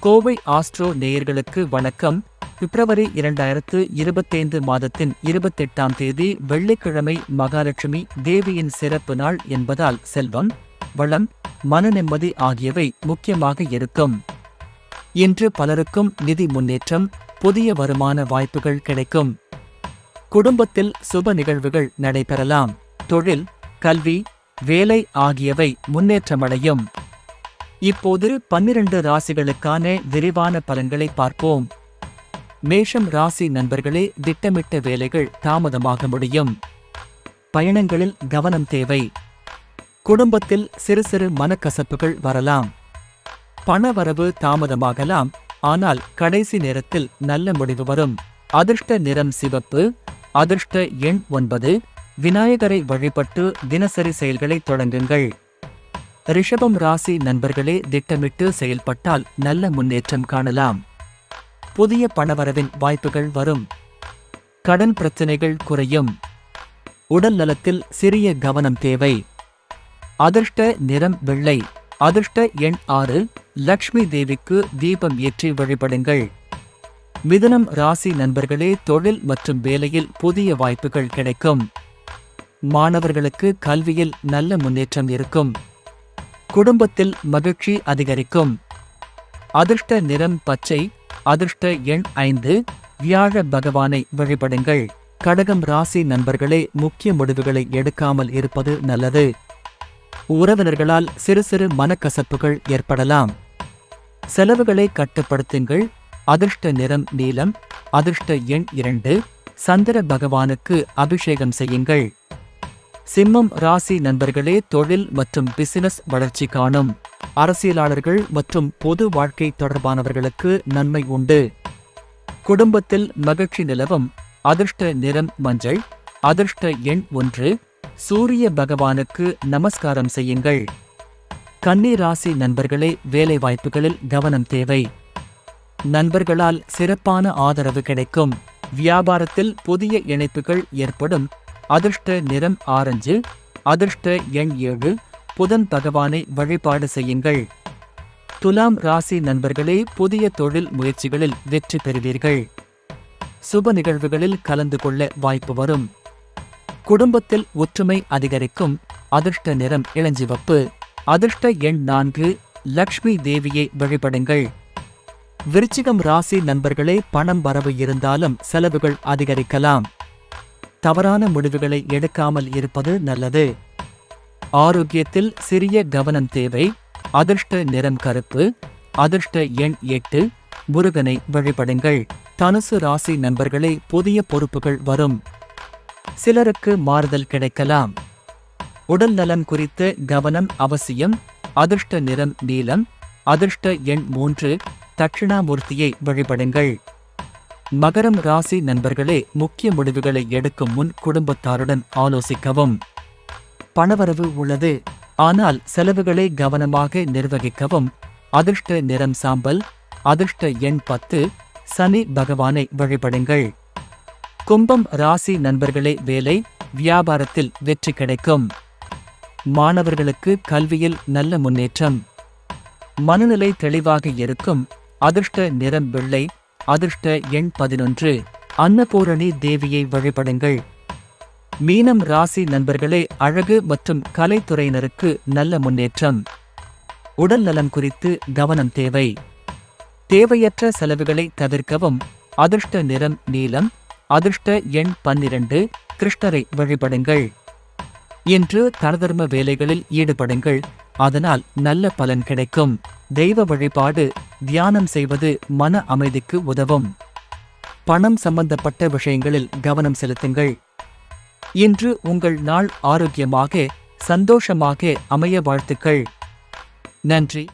Kovai astro நேயர்களுக்கு வணக்கம். பிப்ரவரி இரண்டாயிரத்து இருபத்தைந்து மாதத்தின் இருபத்தெட்டாம் தேதி வெள்ளிக்கிழமை மகாலட்சுமி தேவியின் சிறப்பு நாள் என்பதால் செல்வம் வளம் மன நிம்மதி ஆகியவை முக்கியமாக இருக்கும். இன்று பலருக்கும் நிதி முன்னேற்றம் புதிய வருமான வாய்ப்புகள் கிடைக்கும். குடும்பத்தில் சுப நிகழ்வுகள் நடைபெறலாம். தொழில் கல்வி வேலை ஆகியவை முன்னேற்றமடையும். இப்போது பன்னிரண்டு ராசிகளுக்கான விரிவான பலன்களை பார்ப்போம். மேஷம் ராசி நண்பர்களே திட்டமிட்ட வேலைகள் தாமதமாக முடியும். பயணங்களில் கவனம் தேவை. குடும்பத்தில் சிறு சிறு மனக்கசப்புகள் வரலாம். பணவரவு தாமதமாகலாம் ஆனால் கடைசி நேரத்தில் நல்ல முடிவு வரும். அதிர்ஷ்ட நிறம் சிவப்பு அதிர்ஷ்ட எண் ஒன்பது விநாயகரை வழிபட்டு தினசரி செயல்களை தொடங்குங்கள். ரிஷபம் ராசி நண்பர்களே திட்டமிட்டு செயல்பட்டால் நல்ல முன்னேற்றம் காணலாம். புதிய பணவரவின் வாய்ப்புகள் வரும். கடன் பிரச்சனைகள் குறையும். உடல் நலத்தில் சிறிய கவனம் தேவை. அதிர்ஷ்ட நிறம் வெள்ளை அதிர்ஷ்ட எண் ஆறு லக்ஷ்மி தேவிக்கு தீபம் ஏற்றி வழிபடுங்கள். மிதனம் ராசி நண்பர்களே தொழில் மற்றும் வேலையில் புதிய வாய்ப்புகள் கிடைக்கும். மாணவர்களுக்கு கல்வியில் நல்ல முன்னேற்றம் இருக்கும். குடும்பத்தில் மகிழ்ச்சி அதிகரிக்கும். அதிர்ஷ்ட நிறம் பச்சை அதிர்ஷ்ட எண் ஐந்து வியாழ பகவானை வழிபடுங்கள். கடகம் ராசி நண்பர்களே முக்கிய முடிவுகளை எடுக்காமல் இருப்பது நல்லது. உறவினர்களால் சிறு சிறு மனக்கசப்புகள் ஏற்படலாம். செலவுகளை கட்டுப்படுத்துங்கள். அதிர்ஷ்ட நிறம் நீலம் அதிர்ஷ்ட எண் இரண்டு சந்திர பகவானுக்கு அபிஷேகம் செய்யுங்கள். சிம்மம் ராசி நண்பர்களே தொழில் மற்றும் பிசினஸ் வளர்ச்சி காணும். அரசியலாளர்கள் மற்றும் பொது வாழ்க்கை தொடர்பானவர்களுக்கு நன்மை உண்டு. குடும்பத்தில் மகிழ்ச்சி நிலவும். அதிர்ஷ்ட நிறம் மஞ்சள் அதிர்ஷ்ட எண் ஒன்று. சூரிய பகவானுக்கு நமஸ்காரம் செய்யுங்கள். கன்னி ராசி நண்பர்களே வேலை வாய்ப்புகளில் கவனம் தேவை. நண்பர்களால் சிறப்பான ஆதரவு கிடைக்கும். வியாபாரத்தில் புதிய இணைப்புகள் ஏற்படும். அதிர்ஷ்ட நிறம் ஆரஞ்சு அதிர்ஷ்ட எண் ஏழு புதன் பகவானை வழிபாடு செய்யுங்கள். துலாம் ராசி நண்பர்களே புதிய தொழில் முயற்சிகளில் வெற்றி பெறுவீர்கள். சுப நிகழ்வுகளில் கலந்து கொள்ள வாய்ப்பு வரும். குடும்பத்தில் ஒற்றுமை அதிகரிக்கும் அதிர்ஷ்ட நிறம் இளஞ்சிவப்பு அதிர்ஷ்ட எண் நான்கு லக்ஷ்மி தேவியை வழிபடுங்கள். விருச்சிகம் ராசி நண்பர்களே பணம் வரவு இருந்தாலும் செலவுகள் அதிகரிக்கலாம். தவறான முடிவுகளை எடுக்காமல் இருப்பது நல்லது. ஆரோக்கியத்தில் சிறிய கவனம் தேவை. அதிர்ஷ்ட நிறம் கருப்பு. அதிர்ஷ்ட எண் எட்டு. முருகனை வழிபடுங்கள். தனுசு ராசி நண்பர்களே புதிய பொறுப்புகள் வரும். சிலருக்கு மாறுதல் கிடைக்கலாம். உடல் நலம் குறித்து கவனம் அவசியம். அதிர்ஷ்ட நிறம் நீலம். அதிர்ஷ்ட எண் மூன்று. தட்சிணாமூர்த்தியை வழிபடுங்கள். மகரம் ராசி நண்பர்களே முக்கிய முடிவுகளை எடுக்கும் முன் குடும்பத்தாருடன் ஆலோசிக்கவும். பணவரவு உள்ளது ஆனால் செலவுகளை கவனமாக நிர்வகிக்கவும். அதிர்ஷ்ட நிறம் சாம்பல் அதிர்ஷ்ட எண் பத்து சனி பகவானை வழிபடுங்கள். கும்பம் ராசி நண்பர்களே வேலை வியாபாரத்தில் வெற்றி கிடைக்கும். மாணவர்களுக்கு கல்வியில் நல்ல முன்னேற்றம். மனநிலை தெளிவாக இருக்கும் அதிர்ஷ்ட நிறம் வெள்ளை அதிர்ஷ்ட எண் பதினொன்று. அன்னபூரணி தேவியை வழிபடுங்கள். மீனம் ராசி நண்பர்களே அழகு மற்றும் கலைத்துறையினருக்கு நல்ல முன்னேற்றம். உடல் நலம் குறித்து கவனம் தேவை. தேவையற்ற செலவுகளை தவிர்க்கவும். அதிர்ஷ்ட நிறம் நீலம். அதிர்ஷ்ட எண் பன்னிரண்டு. கிருஷ்ணரை வழிபடுங்கள். இன்று தனதர்ம வேலைகளில் ஈடுபடுங்கள். அதனால் நல்ல பலன் கிடைக்கும். தெய்வ வழிபாடு தியானம் செய்வது மன அமைதிக்கு உதவும். பணம் சம்பந்தப்பட்ட விஷயங்களில் கவனம் செலுத்துங்கள். இன்று உங்கள் நாள் ஆரோக்கியமாக சந்தோஷமாக அமைய வாழ்த்துக்கள். நன்றி.